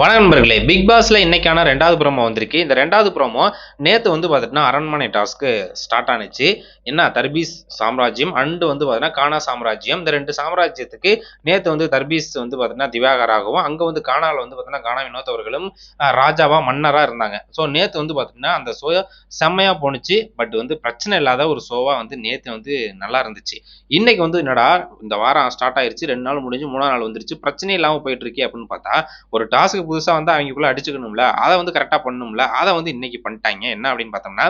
வணக்கம் நண்பர்களே. பிக் பாஸ்ல இன்னைக்கான ரெண்டாவது ப்ரோமோ வந்திருக்கு. இந்த ரெண்டாவது ப்ரோமோ நேத்து வந்து பார்த்துட்டுனா அரண்மனை டாஸ்க்கு ஸ்டார்ட் ஆனிச்சு. என்ன தர்பீஸ் சாம்ராஜ்யம் அண்டு வந்து பார்த்தீங்கன்னா கானா சாம்ராஜ்யம். இந்த ரெண்டு சாம்ராஜ்யத்துக்கு நேத்து வந்து தர்பீஸ் வந்து பார்த்தீங்கன்னா திவாகராகவும் அங்க வந்து கானால வந்து பார்த்தீங்கன்னா கானா வினோத் அவர்களும் ராஜாவா மன்னரா இருந்தாங்க. ஸோ நேத்து வந்து பார்த்தீங்கன்னா அந்த ஷோ செம்மையா போணுச்சு பட் வந்து பிரச்சனை இல்லாத ஒரு ஷோவா வந்து நேத்து வந்து நல்லா இருந்துச்சு. இன்னைக்கு வந்து என்னடா இந்த வாரம் ஸ்டார்ட் ஆயிருச்சு. ரெண்டு நாள் முடிஞ்சு மூணாவது நாள் வந்துருச்சு. பிரச்சனை இல்லாம போயிட்டு இருக்கே அப்படின்னு பார்த்தா ஒரு புதுசாக வந்து அவங்களுக்குள்ள அடிச்சுக்கணும்ல அதை வந்து கரெக்டாக பண்ணணும்ல அதை வந்து இன்னைக்கு பண்ணிட்டாங்க. என்ன அப்படின்னு பார்த்தோம்னா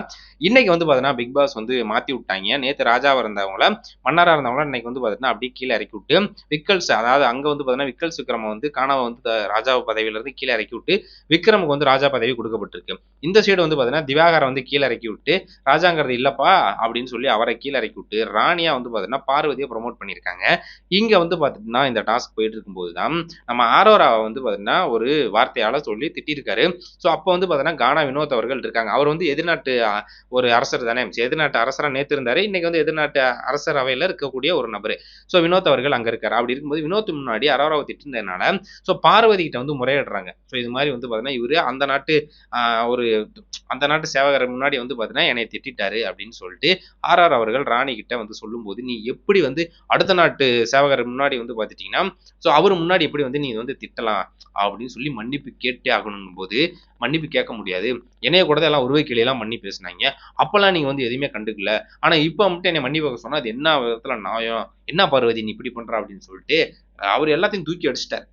இன்னைக்கு வந்து பார்த்தீங்கன்னா பிக் பாஸ் வந்து மாற்றி விட்டாங்க. நேற்று ராஜாவாக இருந்தவங்கள மன்னராக இருந்தவங்கள இன்னைக்கு வந்து பார்த்தீங்கன்னா அப்படியே கீழே இறக்கி விட்டு விக்கல்ஸ் அதாவது அங்கே வந்து பார்த்தீங்கன்னா விக்கல்ஸ் விக்ரம வந்து காணாம வந்து ராஜா பதவியிலேருந்து கீழே இறக்கி விட்டு விக்ரமுக்கு வந்து ராஜா பதவி கொடுக்கப்பட்டிருக்கு. இந்த சைடு வந்து பார்த்தீங்கன்னா திவாகரை வந்து கீழே இறக்கி விட்டு ராஜாங்கிறது இல்லப்பா அப்படின்னு சொல்லி அவரை கீழே இறக்கி விட்டு ராணியா வந்து பார்த்தீங்கன்னா பார்வதியை ப்ரொமோட் பண்ணியிருக்காங்க. இங்கே வந்து பார்த்தீங்கன்னா இந்த டாஸ்க் போயிட்டு இருக்கும்போது தான் நம்ம ஆரோராவை வந்து பார்த்தீங்கன்னா ஒரு வார்த்தையால சொல்லி திட்டிருக்காரு. ஸோ அப்போ வந்து பார்த்தீங்கன்னா கானா வினோத் அவர்கள் இருக்காங்க. அவர் வந்து எதிர்நாட்டு ஒரு அரசர் தானே? எதிர்நாட்டு அரசராக நேத்து இருந்தார். இன்னைக்கு வந்து எதிர்நாட்டு அரசர் அவையில இருக்கக்கூடிய ஒரு நபர். ஸோ வினோத் அவர்கள் அங்க இருக்கார். அப்படி இருக்கும்போது வினோத் முன்னாடி அரோராவை திட்டினதுனால ஸோ பார்வதி கிட்ட வந்து முறையிடுறாங்க. ஸோ இது மாதிரி வந்து பார்த்தீங்கன்னா இவரு அந்த நாட்டு ஒரு அந்த நாட்டு சேவகர் முன்னாடி வந்து பார்த்தீங்கன்னா என்னை திட்டிட்டாரு அப்படின்னு சொல்லிட்டு ஆர்ஆர் அவர்கள் ராணி கிட்ட வந்து சொல்லும்போது நீ எப்படி வந்து அடுத்த நாட்டு சேவகர் முன்னாடி வந்து பார்த்துட்டீங்கன்னா ஸோ அவர் முன்னாடி எப்படி வந்து நீ வந்து திட்டலாம்? அப்படின்னு சொல்லி மன்னிப்பு கேட்டே ஆகணும் போது மன்னிப்பு கேட்க முடியாது. என்னைய கூட எல்லாம் உருவை கிளியெல்லாம் மன்னி பேசுனாங்க. அப்பெல்லாம் நீங்க வந்து எதுவுமே கண்டுக்கல. ஆனா இப்போ மட்டும் என்னை மன்னிப்பு கேட்க அது என்ன விதத்துல நியாயம்? என்ன பார்வதி நீ இப்படி பண்ணுற அப்படின்னு சொல்லிட்டு அவர் எல்லாத்தையும் தூக்கி அடிச்சிட்டார்.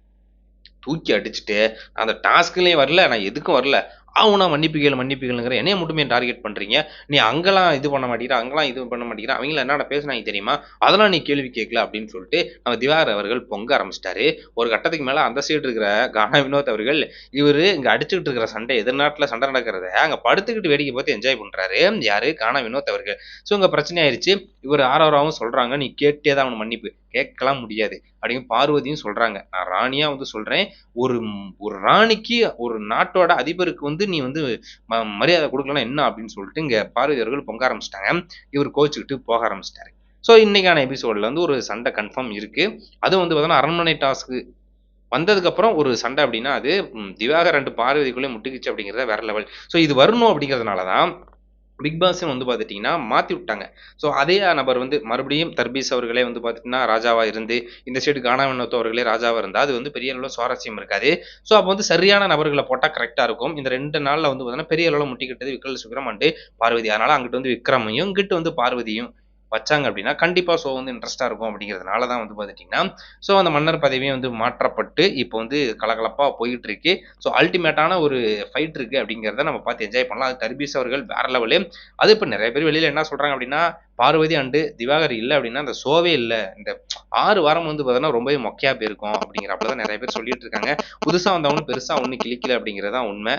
தூக்கி அடிச்சுட்டு அந்த டாஸ்க்லேயும் வரல நான் எதுக்கும் வரல. அவனா மன்னிப்புகள் மன்னிப்புகள்ங்கிற என்னைய மட்டுமே டார்கெட் பண்ணுறீங்க நீ அங்கெல்லாம் இது பண்ண மாட்டேங்கிற அங்கெல்லாம் இது பண்ண மாட்டேங்கிற அவங்கள என்னடா பேசினாங்க தெரியுமா? அதெல்லாம் நீ கேள்வி கேட்கல அப்படின்னு சொல்லிட்டு நம்ம திவாகர் அவர்கள் பொங்க ஆரம்பிச்சிட்டாரு. ஒரு கட்டத்துக்கு மேலே அந்த சைடு இருக்கிற கானா வினோத் அவர்கள் இவர் இங்கே அடிச்சுக்கிட்டு இருக்கிற சண்டை எதிர்நாட்டில் சண்டை நடக்கிறத அங்கே படுத்துக்கிட்டு வேடிக்கை பார்த்து என்ஜாய் பண்ணுறாரு யாரு? கானா வினோத் அவர்கள். ஸோ இங்கே பிரச்சனை ஆயிடுச்சு இவர் ஆரோராவும் சொல்கிறாங்க நீ கேட்டே தான் அவனை மன்னிப்பு. கேட்கலாம் முடியாது. அப்படின்னு பார்வதியும் சொல்றாங்க. நான் ராணியா வந்து சொல்றேன் ஒரு ஒரு ராணிக்கு ஒரு நாட்டோட அதிபருக்கு வந்து நீ வந்து ம- மரியாதை கொடுக்கலாம் என்ன அப்படின்னு சொல்லிட்டு இங்க பார்வதி அவர்கள் பொங்க ஆரம்பிச்சிட்டாங்க. இவர் கோச்சுக்கிட்டு போக ஆரம்பிச்சிட்டாரு. ஸோ இன்னைக்கான எபிசோட்ல வந்து ஒரு சண்டை கன்ஃபார்ம் இருக்கு. அது வந்து பார்த்தோன்னா அரண்மனை டாஸ்க்கு வந்ததுக்கப்புறம் ஒரு சண்டை அப்படின்னா அது திவாக திவாகர் ரெண்டு பார்வதிக்குள்ளே முட்டுக்குச்சு அப்படிங்கிறத வேற லெவல் ஸோ இது வரணும் அப்படிங்கிறதுனால தான் பிக் பாஸும் வந்து பார்த்துட்டிங்கன்னா மாற்றி விட்டாங்க. ஸோ அதே நபர் வந்து மறுபடியும் தர்பீஸ் அவர்களே வந்து பார்த்துட்டிங்கன்னா ராஜாவாக இருந்து இந்த சைடு காணாவினத்தோ அவர்களே ராஜாவாக இருந்தால் அது வந்து பெரிய அளவில் சுவாரஸ்யம் இருக்காது. ஸோ அப்போ வந்து சரியான நபர்களை போட்டால் கரெக்டாக இருக்கும். இந்த ரெண்டு நாளில் வந்து பார்த்தீங்கன்னா பெரிய அளவில் முட்டிக்கிட்டது விக்கல் சுக்ரம் அண்டு பார்வதி. அதனால் அங்கிட்டு வந்து விக்ரமையும் இங்கிட்டு வந்து பார்வதியும் வச்சாங்க அப்படின்னா கண்டிப்பாக ஷோ வந்து இன்ட்ரெஸ்ட்டாக இருக்கும் அப்படிங்கிறதுனால தான் வந்து பார்த்துட்டிங்கன்னா ஸோ அந்த மன்னர் பதவியும் வந்து மாற்றப்பட்டு இப்போ வந்து கலகலப்பாக போயிட்டு இருக்கு. ஸோ அல்டிமேட்டான ஒரு ஃபைட் இருக்கு அப்படிங்கிறத நம்ம பார்த்து என்ஜாய் பண்ணலாம். அது தர்பீஸ் அவர்கள் வேற லெவலு அது இப்போ நிறைய பேர் வெளியில் என்ன சொல்கிறாங்க அப்படின்னா பார்வதி அண்டு திவாகர் இல்லை அப்படின்னா அந்த ஷோவே இல்லை. இந்த ஆறு வாரம் வந்து பார்த்தோன்னா ரொம்பவே மொக்கையா போயிருக்கும் அப்படிங்கிறப்ப தான் நிறைய பேர் சொல்லிட்டு இருக்காங்க. புதுசாக வந்தவனும் பெருசாக ஒன்றும் கிளிக்கல அப்படிங்கிறது தான் உண்மை.